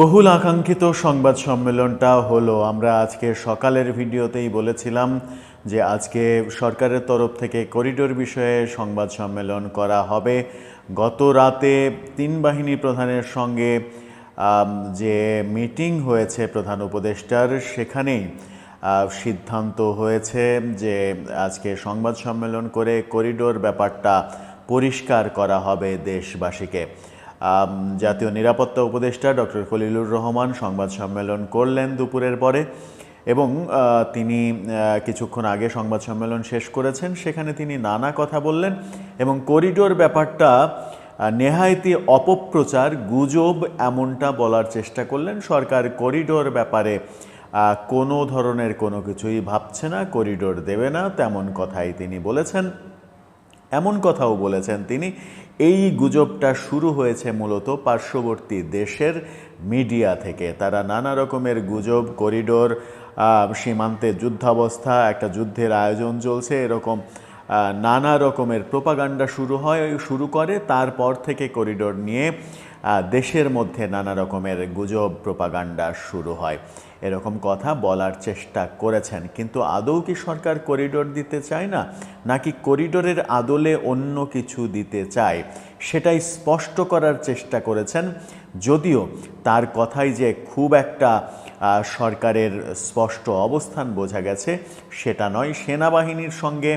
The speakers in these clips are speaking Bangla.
বহুল আকাঙ্ক্ষিত সংবাদ সম্মেলনটা হলো। আমরা আজকে সকালের ভিডিওতেই বলেছিলাম যে আজকে সরকারের তরফ থেকে করিডোর বিষয়ে সংবাদ সম্মেলন করা হবে। গত রাতে তিন বাহিনী প্রধানের সঙ্গে যে মিটিং হয়েছে প্রধান উপদেষ্টার, সেখানেই সিদ্ধান্ত হয়েছে যে আজকে সংবাদ সম্মেলন করে করিডোর ব্যাপারটা পরিষ্কার করা হবে দেশবাসীকে। জাতীয় নিরাপত্তা উপদেষ্টা ডক্টর খলিলুর রহমান সংবাদ সম্মেলন করলেন দুপুরের পরে এবং তিনি কিছুক্ষণ আগে সংবাদ সম্মেলন শেষ করেছেন। সেখানে তিনি নানা কথা বললেন এবং করিডোর ব্যাপারটা আহ, নেহায়তি অপপ্রচার গুজব এমনটা বলার চেষ্টা করলেন। সরকার করিডোর ব্যাপারে কোনো ধরনের কোনো কিছুই ভাবছে না করিডোর দেবে না তেমন কথাই তিনি বলেছেন। এমন কথাও বলেছেন তিনি। এই গুজবটা শুরু হয়েছে মূলত পার্শ্ববর্তী দেশের মিডিয়া থেকে। তারা নানা রকমের গুজব, করিডোর সীমান্তে যুদ্ধাবস্থা, একটা যুদ্ধের আয়োজন চলছে, এরকম নানা রকমের প্রোপাগান্ডা শুরু হয়, শুরু করে, তারপর থেকে করিডোর নিয়ে দেশের মধ্যে নানা রকমের গুজব, প্রোপাগান্ডা শুরু হয়। এরকম কথা বলার চেষ্টা করেছেন। কিন্তু আদৌ কি সরকার করিডোর দিতে চায় না, নাকি করিডোরের আদলে অন্য কিছু দিতে চায়, সেটাই স্পষ্ট করার চেষ্টা করেছেন। যদিও তার কথাই যে খুব একটা সরকারের স্পষ্ট অবস্থান বোঝা গেছে, সেটা নয়। সেনাবাহিনীর সঙ্গে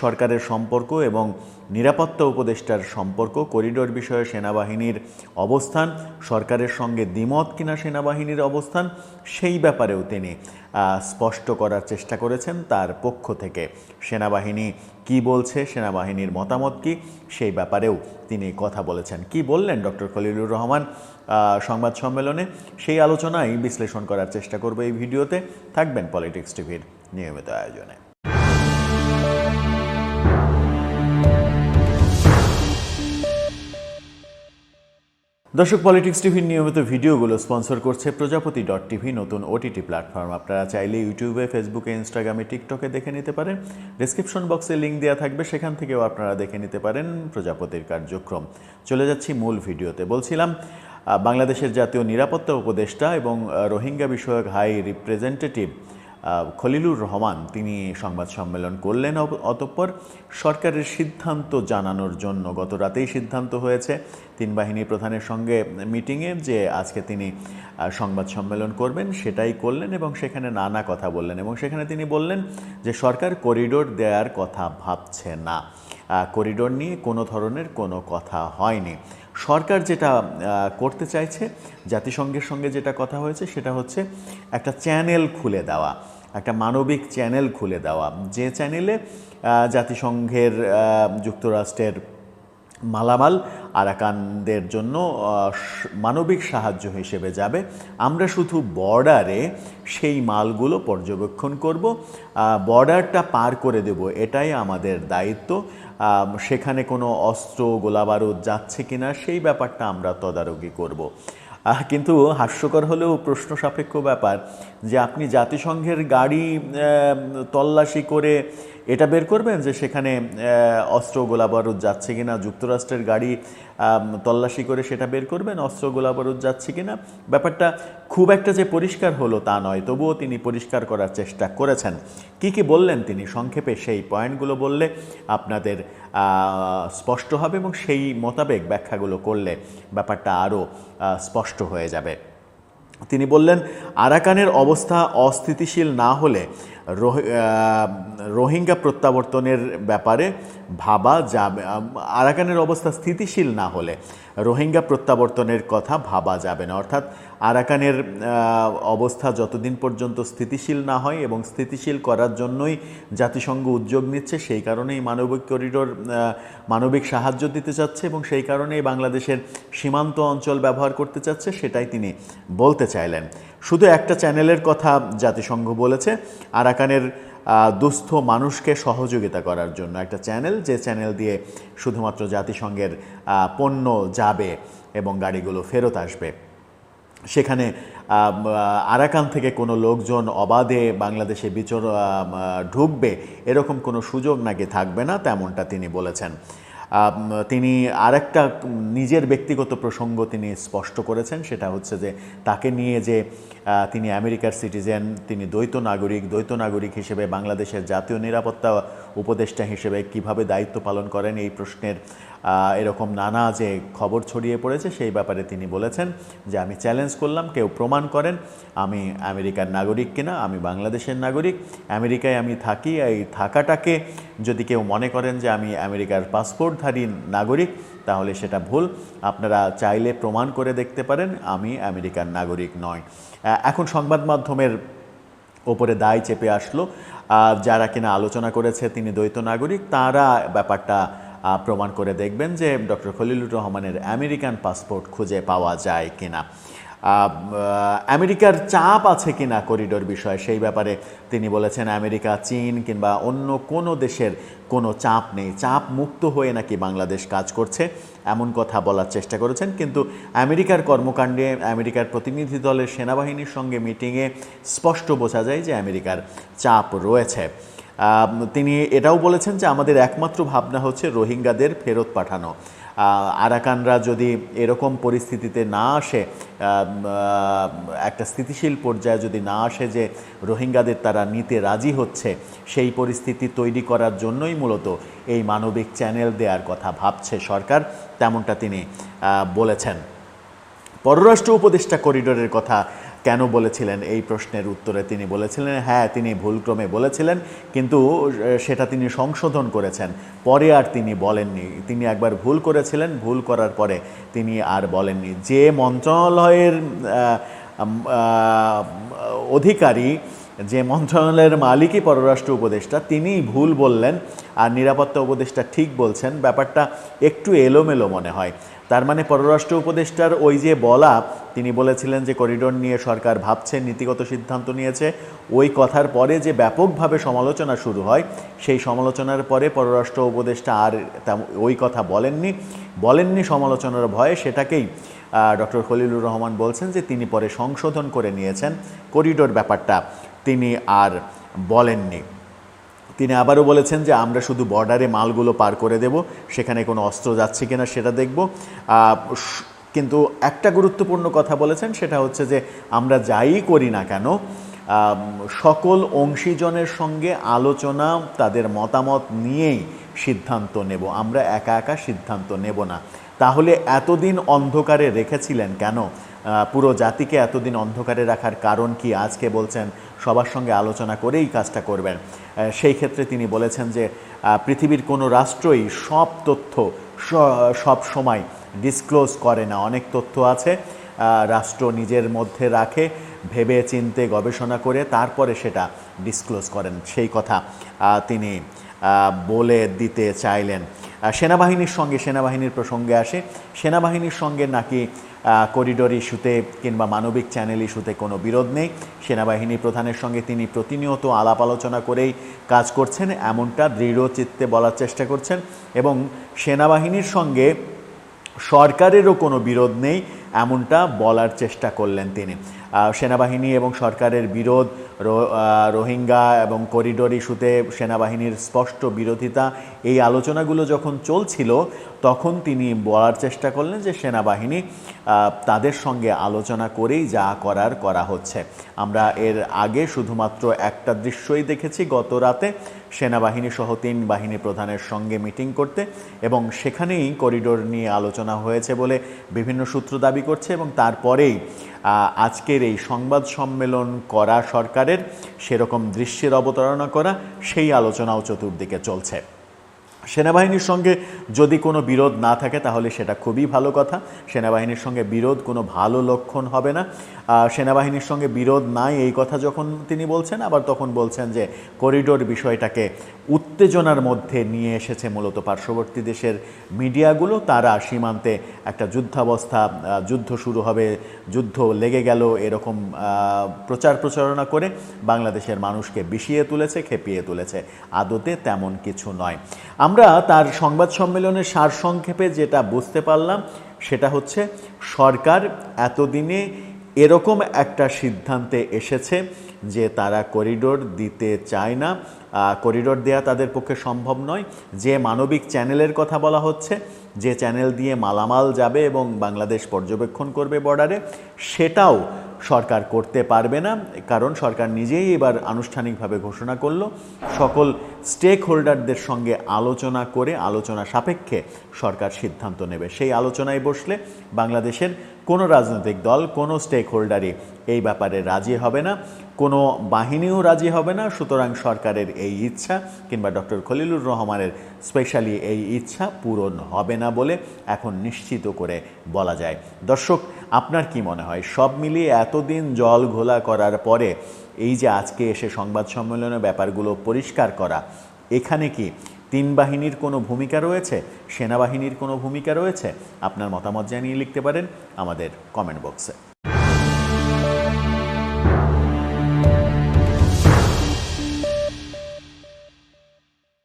সরকারের সম্পর্ক এবং নিরাপত্তা উপদেষ্টার সম্পর্ক, করিডোর বিষয়ে সেনাবাহিনীর অবস্থান, সরকারের সঙ্গে দ্বিমত কিনা সেনাবাহিনীর অবস্থান, সেই ব্যাপারেও তিনি স্পষ্ট করার চেষ্টা করেছেন তার পক্ষ থেকে। সেনাবাহিনী কি বলছে, সেনাবাহিনীর মতামত কি, সেই ব্যাপারেও তিনি কথা বলেছেন। কি বললেন ডক্টর খলিলুর রহমান সংবাদ সম্মেলনে? সেই আলোচনাই বিশ্লেষণ করার চেষ্টা করব এই ভিডিওতে। থাকবেন পলিটিক্স টিভির নিয়মিত আয়োজনে। দর্শক পলিটিক্স টিভির নিয়মিত ভিডিওগুলো স্পন্সর করছে প্রজাপতি ডট টিভি, নতুন ওটিটি প্ল্যাটফর্ম আপনারা চাইলে ইউটিউবে, ফেসবুকে ইনস্টাগ্রামে টিকটকে দেখে নিতে পারেন। ডিসক্রিপশন বক্সে লিঙ্ক দেওয়া থাকবে, সেখান থেকেও আপনারা দেখে নিতে পারেন প্রজাপতির কার্যক্রম। চলে যাচ্ছি মূল ভিডিওতে। বলছিলাম বাংলাদেশের জাতীয় নিরাপত্তা উপদেষ্টা এবং রোহিঙ্গা বিষয়ক হাই রিপ্রেজেন্টেটিভ খলিলুর রহমান, তিনি সংবাদ সম্মেলন করলেন অতঃপর সরকারের সিদ্ধান্ত জানানোর জন্য গত রাতেই সিদ্ধান্ত হয়েছে। তিন বাহিনী প্রধানের সঙ্গে মিটিংয়ে যে আজকে তিনি সংবাদ সম্মেলন করবেন সেটাই করলেন এবং সেখানে নানা কথা বললেন এবং সেখানে তিনি বললেন যে সরকার করিডোর দেওয়ার কথা ভাবছে না। করিডোর নিয়ে কোনো ধরনের কোনো কথা হয়নি। সরকার যেটা করতে চাইছে, জাতিসংঘের সঙ্গে যেটা কথা হয়েছে সেটা হচ্ছে একটা চ্যানেল খুলে দেওয়া। একটা মানবিক চ্যানেল খুলে দেওয়া। যে চ্যানেলে জাতিসংঘের যুক্তরাষ্ট্রের মালামাল আরাকানদের জন্য মানবিক সাহায্য হিসেবে যাবে। আমরা শুধু বর্ডারে সেই মালগুলো পর্যবেক্ষণ করব। বর্ডারটা পার করে দেব, এটাই আমাদের দায়িত্ব। সেখানে কোনো অস্ত্র, গোলাবারুদ যাচ্ছে কিনা, সেই ব্যাপারটা আমরা তদারকি করব। কিন্তু হাস্যকর হলেও প্রশ্ন সাপেক্ষ ব্যাপার যে আপনি জাতিসংঘের গাড়ি তল্লাশি করে এটা বের করবেন যে সেখানে অস্ত্র গোলাবারুদ যাচ্ছে কিনা, যুক্তরাষ্ট্রের গাড়ি তল্লাশি করে সেটা বের করবেন, অস্ত্র গোলাবারুদ যাচ্ছে কিনা। ব্যাপারটা খুব একটা যে পরিষ্কার হলো তা নয়, তবুও তিনি পরিষ্কার করার চেষ্টা করেছেন। কি কি বললেন তিনি? সংক্ষেপে সেই পয়েন্টগুলো বললে আপনাদের স্পষ্ট হবে এবং সেই মোতাবেক ব্যাখ্যাগুলো করলে ব্যাপারটা আরও স্পষ্ট হয়ে যাবে। তিনি বললেন, আরাকানের অবস্থা অস্থিতিশীল না হলে রোহিঙ্গা প্রত্যাবর্তনের ব্যাপারে ভাবা যাবে আরাকানের অবস্থা স্থিতিশীল না হলে রোহিঙ্গা প্রত্যাবর্তনের কথা ভাবা যাবে না। অর্থাৎ আরাকানের অবস্থা যতদিন পর্যন্ত স্থিতিশীল না হয় এবং স্থিতিশীল করার জন্যই জাতিসংঘ উদ্যোগ নিচ্ছে, সেই কারণেই মানবিক করিডোর মানবিক সাহায্য দিতে চাচ্ছে এবং সেই কারণেই বাংলাদেশের সীমান্ত অঞ্চল ব্যবহার করতে চাচ্ছে, সেটাই তিনি বলতে চাইলেন। শুধু একটা চ্যানেলের কথা জাতিসংঘ বলেছে, আরাকানের দুস্থ মানুষকে সহযোগিতা করার জন্য একটা চ্যানেল, যে চ্যানেল দিয়ে শুধুমাত্র জাতিসংঘের পণ্য যাবে এবং গাড়িগুলো ফেরত আসবে। সেখানে আরাকান থেকে কোনো লোকজন অবাধে বাংলাদেশে বিচর ঢুকবে, এরকম কোনো সুযোগ নাকি থাকবে না তেমনটা তিনি বলেছেন। তিনি আরেকটা নিজের ব্যক্তিগত প্রসঙ্গ তিনি স্পষ্ট করেছেন, সেটা হচ্ছে যে তাকে নিয়ে যে তিনি আমেরিকার সিটিজেন, তিনি দ্বৈত নাগরিক দ্বৈত নাগরিক হিসেবে বাংলাদেশের জাতীয় নিরাপত্তা উপদেষ্টা হিসেবে কীভাবে দায়িত্ব পালন করেন এই প্রশ্নের এরকম নানা যে খবর ছড়িয়ে পড়েছে সেই ব্যাপারে তিনি বলেছেন যে আমি চ্যালেঞ্জ করলাম, কেউ প্রমাণ করেন, আমি আমেরিকার নাগরিক কিনা, আমি বাংলাদেশের নাগরিক, আমেরিকায় আমি থাকি, এই থাকাটাকে যদি কেউ মনে করেন যে আমি আমেরিকার পাসপোর্টধারী নাগরিক, তাহলে সেটা ভুল। আপনারা চাইলে প্রমাণ করে দেখতে পারেন, আমি আমেরিকার নাগরিক নয়। এখন সংবাদ মাধ্যমের ওপরে দায় চেপে আসলো। যারা কিনা আলোচনা করেছে তিনি দ্বৈত নাগরিক, তারা ব্যাপারটা প্রমাণ করে দেখবেন যে ডক্টর খলিলুর রহমানের আমেরিকান পাসপোর্ট খুঁজে পাওয়া যায় কিনা। আমেরিকার চাপ আছে কিনা করিডোর বিষয়ে, সেই ব্যাপারে তিনি বলেছেন আমেরিকা, চীন কিংবা অন্য কোনো দেশের কোনো চাপ নেই। চাপ মুক্ত হয়ে নাকি বাংলাদেশ কাজ করছে, এমন কথা বলার চেষ্টা করেছেন। কিন্তু আমেরিকার কর্মকাণ্ডে আমেরিকার প্রতিনিধি দলের সেনাবাহিনীর সঙ্গে মিটিংয়ে স্পষ্ট বোঝা যায় যে আমেরিকার চাপ রয়েছে। তিনি এটাও বলেছেন যে আমাদের একমাত্র ভাবনা হচ্ছে রোহিঙ্গাদের ফেরত পাঠানো। আরাকানরা যদি এরকম পরিস্থিতিতে না আসে একটা স্থিতিশীল পর্যায়ে যদি না আসে যে রোহিঙ্গাদের তারা নিতে রাজি হচ্ছে, সেই পরিস্থিতি তৈরি করার জন্যই মূলত এই মানবিক চ্যানেল দেওয়ার কথা ভাবছে সরকার, তেমনটা তিনি বলেছেন। পররাষ্ট্র উপদেষ্টা করিডোরের কথা কেন বলেছিলেন এই প্রশ্নের উত্তরে তিনি বলেছিলেন হ্যাঁ তিনি ভুলক্রমে বলেছিলেন, কিন্তু সেটা তিনি সংশোধন করেছেন। পরে আর তিনি বলেননি। তিনি একবার ভুল করেছিলেন, ভুল করার পরে তিনি আর বলেননি। যে মন্ত্রণালয়ের অধিকারী, যে মন্ত্রণালয়ের মালিকই পররাষ্ট্র উপদেষ্টা, তিনিই ভুল বললেন আর নিরাপত্তা উপদেষ্টা ঠিক বলছেন, ব্যাপারটা একটু এলোমেলো মনে হয়। তার মানে পররাষ্ট্র উপদেষ্টার ওই যে বলা, তিনি বলেছিলেন যে করিডোর নিয়ে সরকার ভাবছে নীতিগত সিদ্ধান্ত নিয়েছে। ওই কথার পরে যে ব্যাপকভাবে সমালোচনা শুরু হয়, সেই সমালোচনার পরে পররাষ্ট্র উপদেষ্টা আর ওই কথা বলেননি। বলেননি সমালোচনার ভয়ে সেটাকেই ডক্টর খলিলুর রহমান বলছেন যে তিনি পরে সংশোধন করে নিয়েছেন করিডোর ব্যাপারটা। তিনি আর বলেননি। তিনি আবারও বলেছেন যে আমরা শুধু বর্ডারে মালগুলো পার করে দেব, সেখানে কোনো অস্ত্র যাচ্ছে কিনা সেটা দেখব। কিন্তু একটা গুরুত্বপূর্ণ কথা বলেছেন, সেটা হচ্ছে যে আমরা যাই করি না কেন সকল অংশীজনের সঙ্গে আলোচনা, তাদের মতামত নিয়েই সিদ্ধান্ত নেব। আমরা একা একা সিদ্ধান্ত নেব না। তাহলে এতদিন অন্ধকারে রেখেছিলেন কেন? পুরো জাতিকে এতদিন অন্ধকারে রাখার কারণ কি? আজকে বলছেন, সবার সঙ্গে আলোচনা করেই কাজটা করবেন। সেই ক্ষেত্রে তিনি বলেছেন যে পৃথিবীর কোনো রাষ্ট্রই সব তথ্য সব সময় ডিসক্লোজ করে না। অনেক তথ্য আছে রাষ্ট্র নিজের মধ্যে রাখে, ভেবে চিনতে গবেষণা করে, তারপরে সেটা ডিসক্লোজ করেন। সেই কথা তিনি বলে দিতে চাইলেন। সেনাবাহিনীর সঙ্গে সেনাবাহিনীর প্রসঙ্গে আসে। সেনাবাহিনীর সঙ্গে নাকি করিডোর ইস্যুতে কিংবা মানবিক চ্যানেল ইস্যুতে কোনো বিরোধ নেই। সেনাবাহিনী প্রধানের সঙ্গে তিনি প্রতিনিয়ত আলাপ আলোচনা করেই কাজ করছেন, এমনটা দৃঢ় চিত্তে বলার চেষ্টা করছেন এবং সেনাবাহিনীর সঙ্গে সরকারেরও কোনো বিরোধ নেই। এমনটা বলার চেষ্টা করলেন তিনি। সেনাবাহিনী এবং সরকারের বিরোধ রোহিঙ্গা এবং করিডোর ইস্যুতে সেনাবাহিনীর স্পষ্ট বিরোধিতা, এই আলোচনাগুলো যখন চলছিল, তখন তিনি বলার চেষ্টা করলেন যে সেনাবাহিনী তাদের সঙ্গে আলোচনা করেই যা করার করা হচ্ছে। আমরা এর আগে শুধুমাত্র একটা দৃশ্যই দেখেছি গত রাতে, সেনাবাহিনী সহ তিন বাহিনী প্রধানের সঙ্গে মিটিং করতে এবং সেখানেই করিডোর নিয়ে আলোচনা হয়েছে বলে বিভিন্ন সূত্র দাবি করছে এবং তারপরেই আজকের এই সংবাদ সম্মেলন করা সরকারের সেরকম দৃশ্যের অবতারণা করা, সেই আলোচনাও চতুর্দিকে চলছে। সেনাবাহিনীর সঙ্গে যদি কোনো বিরোধ না থাকে, তাহলে সেটা খুবই ভালো কথা। সেনাবাহিনীর সঙ্গে বিরোধ কোনো ভালো লক্ষণ হবে না। সেনাবাহিনীর সঙ্গে বিরোধ নাই এই কথা যখন তিনি বলছেন, আবার তখন বলছেন যে করিডোর বিষয়টাকে উত্তেজনার মধ্যে নিয়ে এসেছে মূলত পার্শ্ববর্তী দেশের মিডিয়াগুলো। তারা সীমান্তে একটা যুদ্ধাবস্থা যুদ্ধ শুরু হবে, যুদ্ধ লেগে গেল এরকম প্রচার প্রচারণা করে বাংলাদেশের মানুষকে বিষিয়ে তুলেছে, খেপিয়ে তুলেছে। আদতে তেমন কিছু নয়। আমরা তার সংবাদ সম্মেলনের সারসংক্ষেপে যেটা বুঝতে পারলাম, সেটা হচ্ছে সরকার এতদিনে এরকম একটা সিদ্ধান্তে এসেছে যে তারা করিডোর দিতে চায় না। করিডোর দেয়া তাদের পক্ষে সম্ভব নয়। যে মানবিক চ্যানেলের কথা বলা হচ্ছে, যে চ্যানেল দিয়ে মালামাল যাবে এবং বাংলাদেশ পর্যবেক্ষণ করবে বর্ডারে, সেটাও সরকার করতে পারবে না। কারণ সরকার নিজেই এবার আনুষ্ঠানিকভাবে ঘোষণা করল, সকল স্টেক হোল্ডারদের সঙ্গে আলোচনা করে আলোচনা সাপেক্ষে সরকার সিদ্ধান্ত নেবে। সেই আলোচনায় বসলে বাংলাদেশের কোনো রাজনৈতিক দল, কোনো স্টেক হোল্ডারই এই ব্যাপারে রাজি হবে না, কোনো বাহিনীও রাজি হবে না। সুতরাং সরকারের এই ইচ্ছা কিংবা ডক্টর খলিলুর রহমানের স্পেশালি এই ইচ্ছা পূরণ হবে না বলে এখন নিশ্চিত করে বলা যায়। দর্শক, আপনার কি মনে হয়? সব মিলিয়ে এতদিন জল ঘোলা করার পরে এই যে আজকে এসে সংবাদ সম্মেলনের ব্যাপারগুলো পরিষ্কার করা, এখানে কি তিন বাহিনীর কোনো ভূমিকা রয়েছে? সেনাবাহিনীর কোনো ভূমিকা রয়েছে? আপনার মতামত জানিয়ে লিখতে পারেন আমাদের কমেন্ট বক্সে